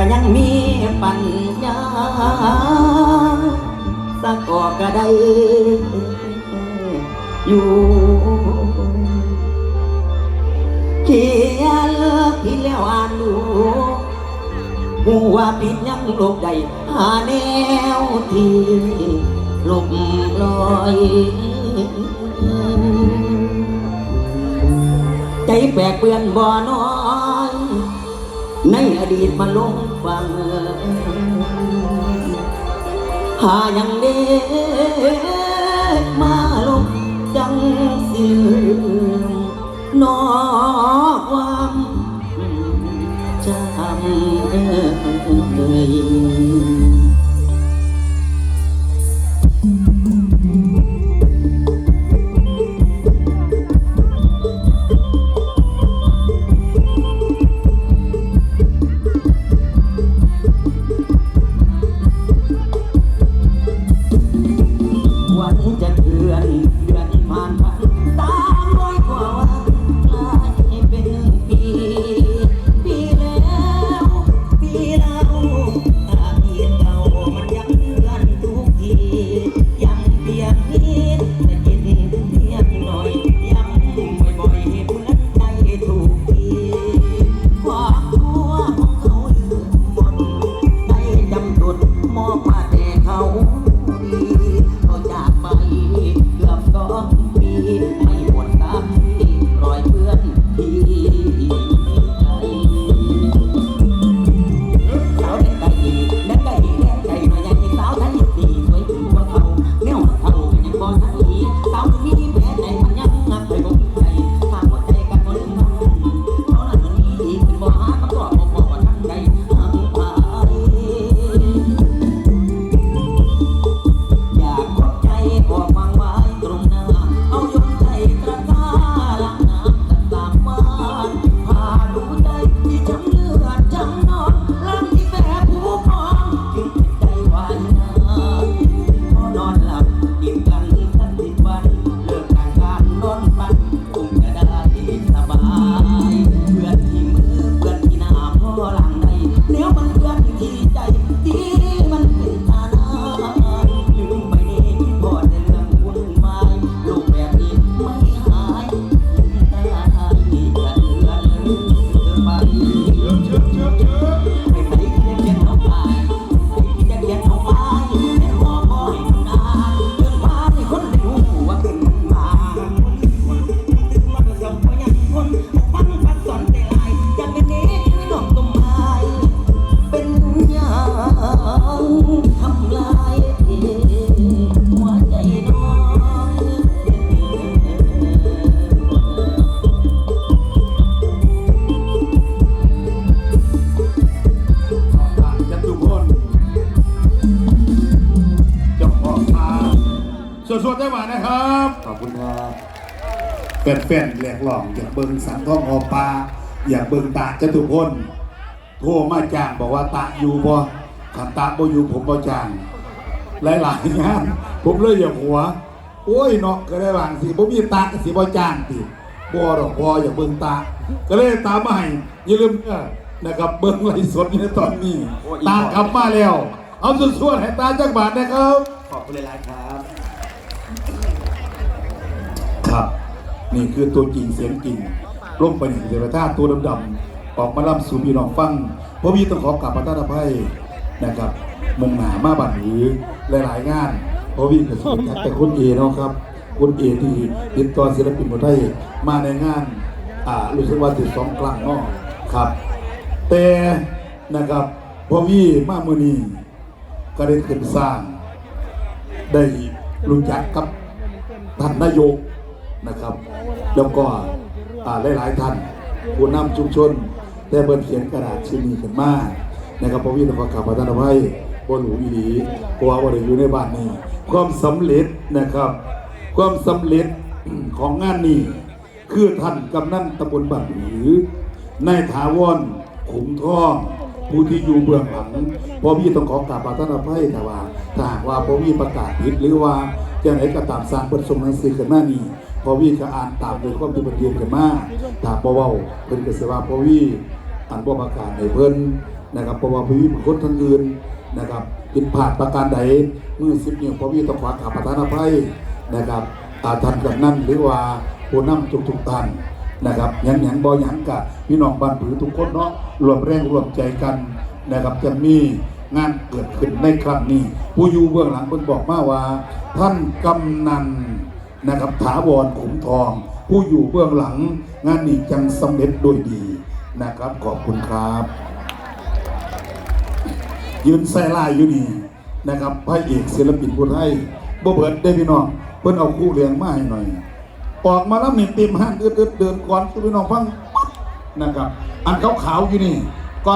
็ยังมีปัญญาสักก่อก็ได้อยู่เขียนเลิกที่แล้วอ่านดูหัวปิดยังลกได้หาแนวที่ลบลอยใจแปลกเปลี่ยนบ่อน้อย ในอดีตมาลง วังหายังเด็กมาลงจังสิลืมนอความจำเอ่ย มันเพื่อนที่ใจ สวดๆได้หวานนะครับขอบคุณครับเป็นแฟนแหลกหลองอยากเบิ่งสังทองอปลาอยากเบิ่งตาจตุพลโทรมาจ้างบอกว่าตาอยู่บ่ขันตาบ่อยู่ผมบ่จ้าง หลายๆงานผมเลยอยากหัว โอ้ยเนาะก็ได้บางสิบ่มีตาก็สิบ่จ้างติบ่ดอกบ่อยากเบิ่งตา ก็เลยตามมาให้อย่าลืมเด้อนะครับเบิ่งไลฟ์สดอยู่ในตอนนี้ ตากลับมาแล้ว เอาส่วนๆให้ตาจักบาทนะครับ ขอบคุณหลายๆครับ ครับ นี่คือตัวจริงเสียงจริงลงไปในเทวดาตัวดำๆออกมาล่ำสู่พี่น้องฟังเพราะพี่ต้องขอกราบพระท่านอภัยนะครับมงหนามาบัดหรือหลายๆงานเพราะพี่ก็สนใจแต่คนเอเนาะครับคนเอที่ติดต่อศิลปินคนไทยมาในงานอ่ารู้สึกว่าติดสองครั้งเนาะครับ แต่นะครับพอพี่มาเมือนี้ก็ได้ขึ้นสร้างได้ รู้จักกับท่านนายกนะครับ แล้วก็อ่าหลายๆท่านผู้นำชุมชนได้เบิ่นเขียนกระดาษชิ้นนี้ขึ้นมานะครับพระวินขอกลับมาท่านอภัยบนหูอีหลีเพราะว่าวันอยู่ในบ้านนี้ ความสำเร็จนะครับ ความสำเร็จของงานนี้คือท่านกำนันตำบลบ้านหรือ นายถาวรขุมทอง ผู้ที่อยู่เบื้องหลังพอพี่ต้องขอกราบประทานอภัยแต่ว่าถ้าหากว่าพอพี่ประกาศผิดหรือว่าจะไหนก็ตามสร้างเปิดส่งหนังสือกันมานี่พอพี่ก็อ่านตามโดยความที่มันเรียนกันมาถ้าบ่เว้าเพิ่นก็สิว่าพอพี่อ่านบ่ประกาศให้เพิ่นนะครับเพราะว่าพอพี่เป็นคนทางอื่นนะครับผิดพลาดประการใดมือสิบนิ้วพอพี่ต้องขอกราบประธานอภัยนะครับอาท่านกับนั่นหรือว่าผู้นำทุกทุกๆท่าน นะครับหยังหยังบ่หยังกะพี่น้องบ้านผือทุกคนเนาะรวมแรงรวมใจกันนะครับจะมีงานเกิดขึ้นในครั้งนี้ ผู้อยู่เบื้องหลังเพิ่นบอกมาว่า ท่านกำนันนะครับถาวรขุมทอง ผู้อยู่เบื้องหลัง งานนี้จังสำเร็จโดยดีนะครับ ขอบคุณครับ ยืนใส่ลายอยู่นี่นะครับพระเอกศิลปินผู้ไทยบ่เบิดได้พี่น้องเพิ่นเอาคู่เรียงมาให้หน่อย ออกมาแล้วเหม็นติมหันอึดๆเดินก่อนคุณพี่น้องฟังนะครับ อันขาวๆอยู่นี่ก็